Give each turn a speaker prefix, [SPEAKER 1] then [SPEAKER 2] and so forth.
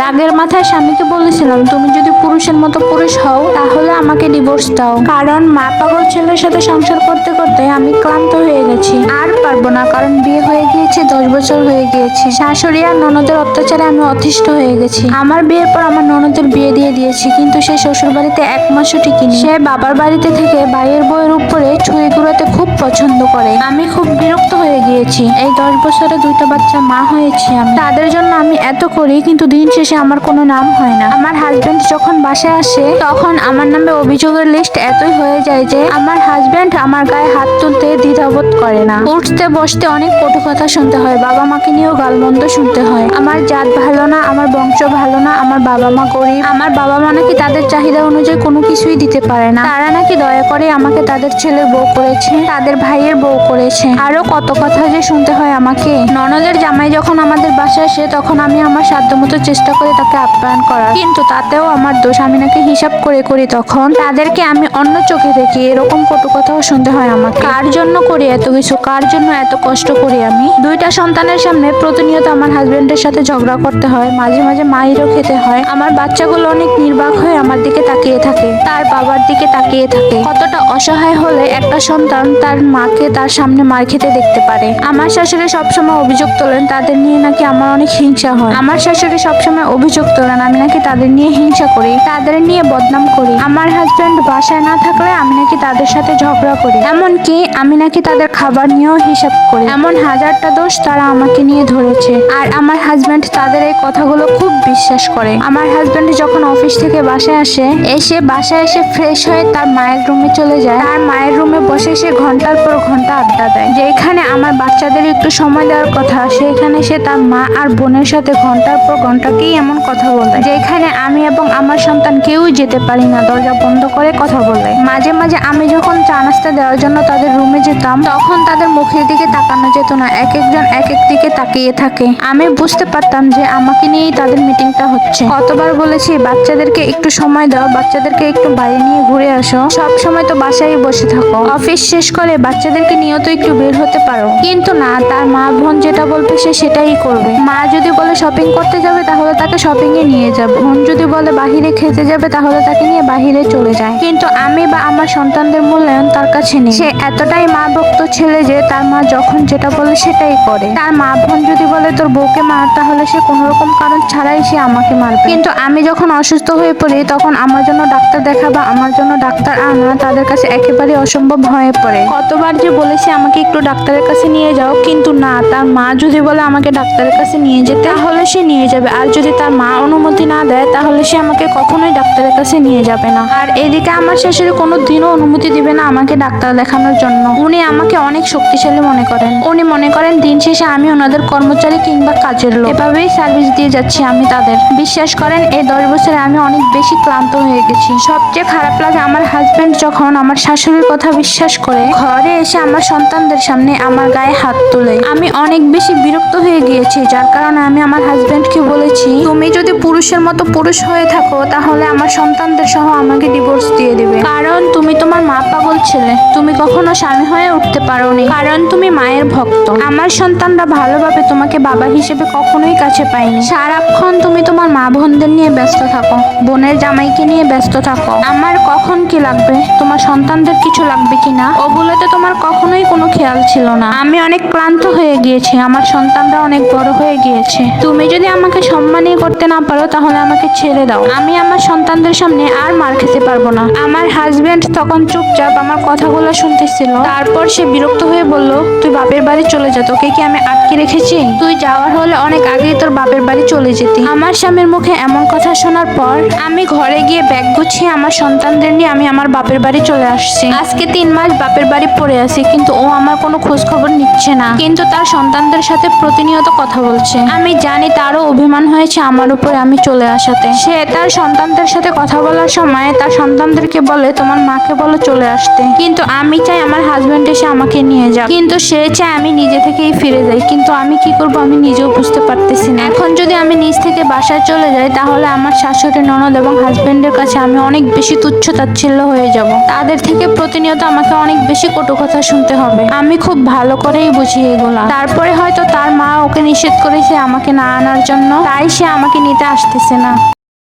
[SPEAKER 1] রাগের মাথায় স্বামীকে বলেছিলাম, তুমি যদি পুরুষের মতো পুরুষ হও, তাহলে আমাকে ডিভোর্স দাও। কারণ মা পাগল ছেলের সাথে সংসার করতে করতে আমি ক্লান্ত হয়ে গেছি। আর গিয়েছে দশ বছর হয়ে গিয়েছে। শাশুড়ি আর ননদের অত্যাচারে আমি অতিষ্ঠ হয়ে গেছি। আমার বিয়ের পর আমার ননদের বিয়ে দিয়ে দিয়েছি, কিন্তু সে শ্বশুর বাড়িতে এক মাসও টিকিনি। সে বাবার বাড়িতে থেকে ভাইয়ের বইয়ের উপরে ছুরি ঘুরাতে খুব পছন্দ করে। আমি খুব বিরক্ত হয়ে গিয়েছি। এই দশ বছরে দুইটা বাচ্চা মা হয়েছি আমি। তাদের জন্য আমি এত করি, কিন্তু দিন শেষে আমার কোনো নাম হয় না। আমার হাজবেন্ড যখন বাসায় আসে, তখন আমার নামে অভিযোগের লিস্ট এতই হয়ে যায় যে, আমার হাজবেন্ড আমার গায়ে হাত তুলতে দ্বিধাবোধ করে না। উঠতে, বসতে অনেক কটু কথা শুনতে হয়, বাবা মাকে নিয়েও গালমন্দ শুনতে হয়। আমার জাত ভালো না, আমার বংশ ভালো না, আমার বাবা মা গরিব। আমার বাবা মা নাকি তাদের চাহিদা অনুযায়ী কোনো কিছুই দিতে পারে না। তারা নাকি দয়া করে আমাকে তাদের ছেলে বউ করেছে, তাদের ভাইয়ের বউ করেছে। আরও কত কথা যে শুনতে হয় আমাকে। ননদের জামাই যখন আমাদের বাসায় আসে, তখন আমি আমার সাধ্যমতো চেষ্টা করে তাকে আপ্যায়ন করার। কিন্তু তাতেও আমার দোষ। আমি নাকি হিসাব করে করি তখন। তাদেরকে আমি অন্য চোখে দেখি। এরকম কটু কথাও শুনতে হয় আমাকে। কার জন্য করি এত কিছু? কার জন্য এত কষ্ট করি আমি? দুইটা সন্তানের সামনে প্রতিনিয়ত আমার হাজবেন্ডের সাথে ঝগড়া করতে হয়। মাঝে মাঝে মায়েরও খেতে হয়। আমার বাচ্চাগুলো অনেক নির্বাক হয়ে আমার দিকে তাকিয়ে থাকে। তার বাবার দিকে তাকিয়ে থাকে। কতটা অসহায় হলে একটা সন্তান তার মাকে তার সামনে মার খেতে দেখতে পারে। আমার শাশুড়ি সবসময় অভিযোগ তোলেন তাদের নিয়ে নাকি আমার অনেক হিংসা হয়। আমার শাশুড়ি সবসময় অভিযোগ তোলেন, আমি নাকি তাদের নিয়ে হিংসা করি, তাদের নিয়ে বদনাম করি। আমার হাজব্যান্ড বাসায় না থাকলে আমি নাকি তাদের সাথে ঝগড়া করি। এমনকি আমি নাকি তাদের খাবার নিয়েও হিসাব করি। এমন হাজারটা দোষ তারা আমাকে নিয়ে ধরেছে। আর আমার হাজব্যান্ড তাদের এই কথাগুলো খুব বিশ্বাস করে। আমার হাজব্যান্ড যখন অফিস থেকে বাসায় আসে, এসে বাসায় এসে ফ্রেশ হয়ে তার মায়ের রুমে চলে যায়। তার মায়ের রুমে বসে সে ঘণ্টার পর ঘণ্টা আড্ডা দেয়। যেখানে আমার বাচ্চাদের একটু সময় দেওয়ার কথা, সেখানে সে তার মা আর বোনের সাথে ঘণ্টার পর ঘন্টাকেই এমন কথা বলে যেখানে আমি এবং আমার সন্তান কেউই যেতে পারি না। দরজা বন্ধ করে কথা বলে মাঝে মাঝে আমি যখন চা নাস্তা দেওয়ার জন্য তাদের রুমে যেতাম, তখন তাদের মুখের দিকে তাকানো যেত না। এক একজন এক এক দিকে তাকিয়ে থাকে। আমি বুঝতে পারতাম যে আমাকে নিয়েই তাদের মিটিংটা হচ্ছে। কতবার বলেছি, বাচ্চাদেরকে একটু সময় দাও, বাচ্চাদেরকে একটু বাইরে নিয়ে ঘুরে আসো। সব সময় তো বাসায় বসে থাকো। অফিস শেষ করে বাচ্চাদেরকে নিয়েও তো একটু বের হতে পারো। কিন্তু না, তার মা বোন যেটা বলবে সে সেটাই করবে। মা যদি বলে শপিং করতে যাবে, তাহলে তাকে শপিং এ নিয়ে যাবে। বোন যদি বলে বাহিরে খেতে যাবে, তাহলে তাকে নিয়ে বাহিরে চলে যায়। কিন্তু আমি বা আমার সন্তানদের মূল্যায়ন তার কাছে নেই। সে এতটাই মা ভক্ত ছেলে যে তার মা যখন যেটা বলে সেটাই করে। তার মা বোন যদি বলে, তোর বউকে মার তাহলে সে কোনো রকম কারণ ছাড়াই সে আমাকে মারবে। কিন্তু আমি যখন অসুস্থ হয়ে পড়ি, তখন আমার জন্য ডাক্তার দেখা বা আমার জন্য ডাক্তার আনা তাদের কাছে একেবারে অসম্ভব হয়ে পড়ে। কতবার যে বলেছি আমাকে একটু ডাক্তারের কাছে নিয়ে যাও, কিন্তু না, তার মা যদি বলে আমাকে ডাক্তারের কাছে নিয়ে যেতে, তাহলে সে নিয়ে যাবে। আর যদি তার মা অনুমতি না দেয়, তাহলে সে আমাকে কখনোই ডাক্তারের কাছে নিয়ে যাবে না। আর এদিকে আমার শাশুড়ি কোনো দিনও অনুমতি দিবে না আমাকে ডাক্তার দেখানোর জন্য। উনি আমাকে অনেক শক্তিশালী মনে করেন। উনি মনে করেন দিন শেষে আমি ওনাদের কর্মচারী কিংবা কাজের লোক। এভাবেই সার্ভিস দিয়ে যাচ্ছি আমি তাদের। বিশ্বাস করেন, এই দশ বছরে আমি অনেক বেশি ক্লান্ত হয়ে গেছি। সবচেয়ে খারাপ লাগে আমার হাজবেন্ড যখন আমার শাশুড়ির কথা বিশ্বাস করে, ঘরে এসে আমার সন্তানদের সামনে আমার গায়ে হাত তোলে। আমি অনেক বেশি বিরক্ত হয়ে গিয়েছি যার কারণে আমি আমার হাজবেন্ডকে বলেছি তুমি যদি পুরুষের মতো পুরুষ হয়ে থাকো তাহলে আমার সন্তানদের সহ আমাকে ডিভোর্স দিয়ে দেবে। কারণ তুমি তোমার মা পাগল ছেলে। তুমি কখনো স্বামী হয়ে উঠতে পারো নি কারণ তুমি মায়ের ভক্ত। আমার সন্তানরা ভালোভাবে তোমাকে বাবা হিসেবে কখনোই কাছে পায়নি। সারাক্ষণ তুমি তোমার মা বোনদের নিয়ে ব্যস্ত থাকো। বোনের জামাইকে নিয়ে ব্যস্ত থাকো। আমার কখন কি লাগবে? তোমার সন্তানদের কিছু লাগবে কিনা? ওগুলোতে তোমার কখনোই কোনো খেয়াল ছিল না। আমি অনেক ক্লান্ত হয়ে গিয়েছি। আমার সন্তানরা অনেক বড় হয়ে গিয়েছে। তুমি যদি আমাকে সম্মানই করতে না পারো, তাহলে আমাকে ছেড়ে দাও। আমি আমার সন্তানদের সামনে আর মার খেতে পারব না। আমার হাজবেন্ড তখন চুপচাপ আমার কথাগুলো শুনতেছিল। তারপর সে বিরক্ত হয়ে বলল, তুই বাপের বাড়ি চলে যা, তোকে কি আমি আটকে রেখেছি? তুই যাওয়ার হলে অনেক আগেই তোর বাপের বাড়ি চলে যেতি। আমার স্বামীর মুখে এমন কথা শোনার পর আমি ঘরে গিয়ে ব্যাগ গুছিয়ে আমার সন্তানদের নিয়ে আমি আমার বাপের বাড়ি চলে আসছি। আজকে তিন মাস বাপের বাড়ি পড়ে আছি, কিন্তু ও আমার কোনো খোঁজ খবর নিচ্ছে না। কিন্তু তার সন্তানদের সাথে প্রতিনিয়ত কথা বলছে। আমি জানি তারও অভিমান হয়েছে আমার উপর আমি চলে আসাতে। সে তার সন্তানদের সাথে কথা বলার সময় তার সন্তানদেরকে বলে তোমার মাকে বলো চলে আসতে। কিন্তু আমি চাই আমার হাজব্যান্ড এসে আমাকে নিয়ে যাও কিন্তু সে চাই আমি নিজে থেকেই ফিরে যাই। কিন্তু আমি কি করব আমি নিজেও বুঝতে পারতেছি না। এখন যদি আমি নিজ থেকে বাসায় চলে যাই তাহলে আমার শাশুড়ি ননদ এবং হাজব্যান্ডের কাছে আমি অনেক বেশি তুচ্ছ তাচ্ছিল্য হয়ে যাব। তাদের থেকে প্রতিনিয়ত আমাকে অনেক বেশি কটু কথা শুনতে হবে। আমি খুব ভালো করেই বুঝি এগুলা। তারপরে হয়তো তার মা মা ওকে নিষেধ করেছে আমাকে না আনার জন্য। তাই সে আমাকে নিতে আসতেছে না।